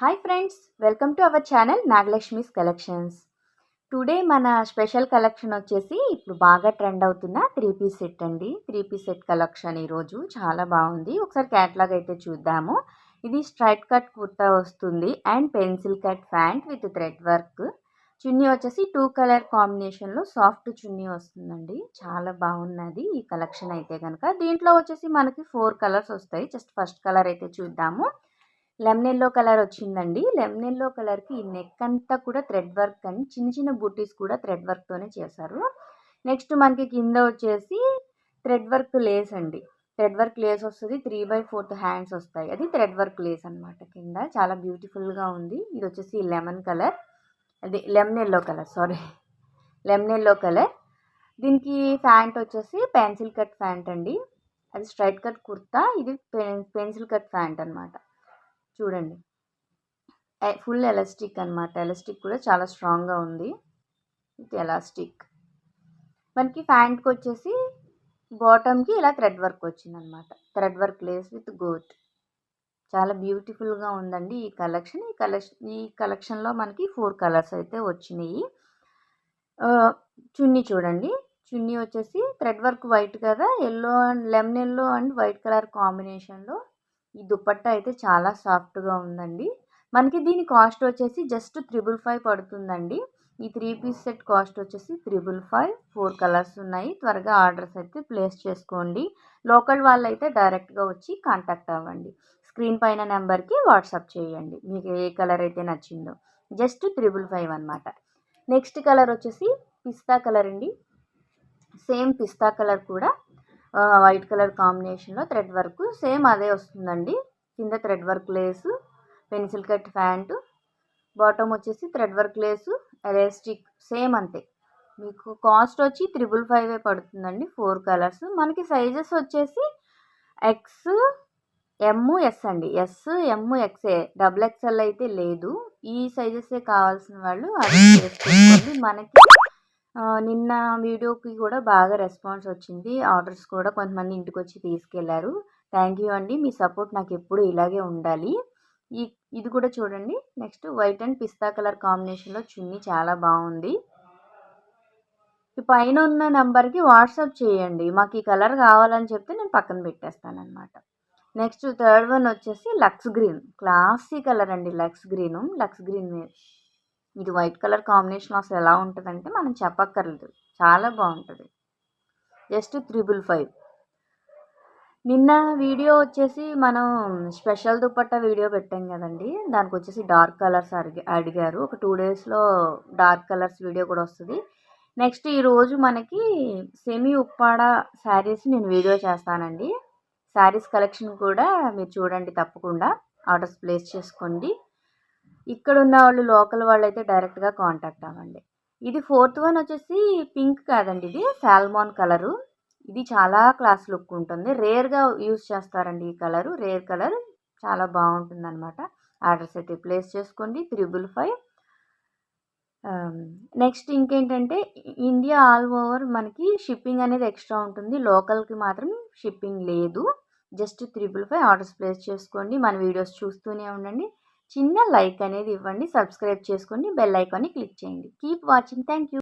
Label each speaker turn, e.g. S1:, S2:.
S1: Hi friends welcome to our channel Nagalakshmi's collections today మన special collection వచ్చేసి ఇప్పుడు బాగా ట్రెండ్ అవుతున్న త్రీ పీస్ సెట్ అండి. త్రీ పీస్ సెట్ కలెక్షన్ ఈరోజు చాలా బాగుంది. ఒకసారి క్యాట్లాగ్ అయితే చూద్దాము. ఇది స్ట్రైట్ కట్ కుర్తా వస్తుంది and pencil cut pant with thread work chunni వచ్చేసి టూ కలర్ కాంబినేషన్లో సాఫ్ట్ చున్నీ వస్తుందండి. చాలా బాగున్నది ఈ కలెక్షన్ అయితే కనుక దీంట్లో వచ్చేసి మనకి ఫోర్ కలర్స్ వస్తాయి. జస్ట్ ఫస్ట్ కలర్ అయితే చూద్దాము. లెమన్ ఎల్లో కలర్ వచ్చిందండి. లెమన్ ఎల్లో కలర్కి ఈ నెక్ అంతా కూడా థ్రెడ్ వర్క్ అని చిన్న చిన్న బుటీస్ కూడా థ్రెడ్ వర్క్తోనే చేశారు. నెక్స్ట్ మనకి కింద వచ్చేసి థ్రెడ్ వర్క్ లేస్ అండి. థ్రెడ్ వర్క్ లేస్ వస్తుంది త్రీ బై ఫోర్త్ హ్యాండ్స్ వస్తాయి. అది థ్రెడ్ వర్క్ లేస్ అనమాట కింద. చాలా బ్యూటిఫుల్గా ఉంది. ఇది వచ్చేసి లెమన్ కలర్. అది lemon yellow colour sorry. Lemon yellow colour. దీనికి ప్యాంట్ వచ్చేసి పెన్సిల్ కట్ ప్యాంట్ అండి. అది స్ట్రైట్ కట్ కుర్తా. ఇది పెన్సిల్ కట్ ప్యాంట్ అనమాట చూడండి. ఫుల్ ఎలాస్టిక్ అనమాట ఎలాస్టిక్ కూడా చాలా స్ట్రాంగ్గా ఉంది. With elastic. మనకి ప్యాంట్కి వచ్చేసి బాటమ్కి ఇలా థ్రెడ్ వర్క్ వచ్చిందనమాట థ్రెడ్ వర్క్ లేస్ విత్ గోట్. చాలా బ్యూటిఫుల్గా ఉందండి ఈ కలెక్షన్. ఈ కలెక్షన్ ఈ కలెక్షన్లో మనకి ఫోర్ కలర్స్ అయితే వచ్చినాయి. చున్నీ చూడండి. చున్నీ వచ్చేసి థ్రెడ్ వర్క్ వైట్ కదా? Yellow and lemon yellow and white colour కాంబినేషన్లో ఈ దుపట్టా అయితే చాలా సాఫ్ట్గా ఉందండి. మనకి దీని కాస్ట్ వచ్చేసి జస్ట్ త్రిబుల్ ఫైవ్ పడుతుందండి. ఈ త్రీ పీస్ సెట్ కాస్ట్ వచ్చేసి త్రిబుల్ ఫైవ్ ఫోర్ కలర్స్ ఉన్నాయి. త్వరగా ఆర్డర్స్ అయితే ప్లేస్ చేసుకోండి. లోకల్ వాళ్ళు అయితే డైరెక్ట్గా వచ్చి కాంటాక్ట్ అవ్వండి. స్క్రీన్ పైన నెంబర్కి వాట్సాప్ చేయండి. మీకు ఏ కలర్ అయితే నచ్చిందో. జస్ట్ త్రిబుల్ ఫైవ్ అనమాట నెక్స్ట్ కలర్ వచ్చేసి పిస్తా కలర్ అండి. సేమ్ పిస్తా కలర్ కూడా వైట్ కలర్ కాంబినేషన్లో థ్రెడ్ వర్క్. సేమ్ అదే వస్తుందండి. కింద thread work lace pencil cut pant. Bottom వచ్చేసి thread work lace elastic same అంతే. మీకు కాస్ట్ వచ్చి త్రిబుల్ ఫైవ్ పడుతుందండి ఫోర్ కలర్స్. మనకి సైజెస్ వచ్చేసి ఎక్స్ ఎమ్ ఎస్ అండి. S M XL double XL అయితే లేదు. ఈ సైజెసే కావాల్సిన వాళ్ళు అది చేసుకోండి. మనకి నిన్న వీడియోకి కూడా బాగా రెస్పాన్స్ వచ్చింది. ఆర్డర్స్ కూడా కొంతమంది ఇంటికి వచ్చి తీసుకెళ్ళారు. థ్యాంక్ యూ అండి. మీ సపోర్ట్ నాకు ఎప్పుడు ఇలాగే ఉండాలి. ఈ ఇది కూడా చూడండి. Next white and pista colour కాంబినేషన్లో చున్నీ చాలా బాగుంది. పైన ఉన్న నెంబర్కి వాట్సాప్ చేయండి. మాకు ఈ కలర్ కావాలని చెప్తే నేను పక్కన పెట్టేస్తాను అనమాట నెక్స్ట్ థర్డ్ వన్ వచ్చేసి లక్స్ గ్రీన్. క్లాసీ కలర్ అండి లక్స్ గ్రీను. లక్స్ గ్రీన్ ఇది వైట్ కలర్ కాంబినేషన్ అసలు ఎలా ఉంటుందంటే మనం చెప్పక్కర్లేదు. చాలా బాగుంటుంది. Just triple five. నిన్న వీడియో వచ్చేసి మనం స్పెషల్ దుప్పట్టా వీడియో పెట్టాం కదండి. దానికి వచ్చేసి డార్క్ కలర్స్ అడిగి అడిగారు. ఒక టూ డేస్లో డార్క్ కలర్స్ వీడియో కూడా వస్తుంది. నెక్స్ట్ ఈరోజు మనకి సెమీ ఉప్పాడ శారీస్ నేను వీడియో చేస్తానండి. శారీస్ కలెక్షన్ కూడా మీరు చూడండి తప్పకుండా. ఆర్డర్స్ ప్లేస్ చేసుకోండి. ఇక్కడ ఉన్న వాళ్ళు లోకల్ వాళ్ళు అయితే డైరెక్ట్గా కాంటాక్ట్ అవ్వండి. ఇది ఫోర్త్ వన్ వచ్చేసి పింక్ కాదండి ఇది సాల్మాన్ కలరు. ఇది చాలా క్లాస్ లుక్ ఉంటుంది. రేర్గా యూస్ చేస్తారండి ఈ కలరు. రేర్ కలర్ చాలా బాగుంటుంది అనమాట ఆర్డర్స్ అయితే ప్లేస్ చేసుకోండి. Triple five. నెక్స్ట్ ఇంకేంటంటే ఇండియా ఆల్ ఓవర్ మనకి షిప్పింగ్ అనేది ఎక్స్ట్రా ఉంటుంది. లోకల్కి మాత్రం షిప్పింగ్ లేదు. Just triple five orders place చేసుకోండి. మన వీడియోస్ చూస్తూనే ఉండండి. చిన్న లైక్ అనేది ఇవ్వండి సబ్స్క్రైబ్ చేసుకోండి బెల్ ఐకాన్ని క్లిక్ చేయండి. Keep watching. Thank you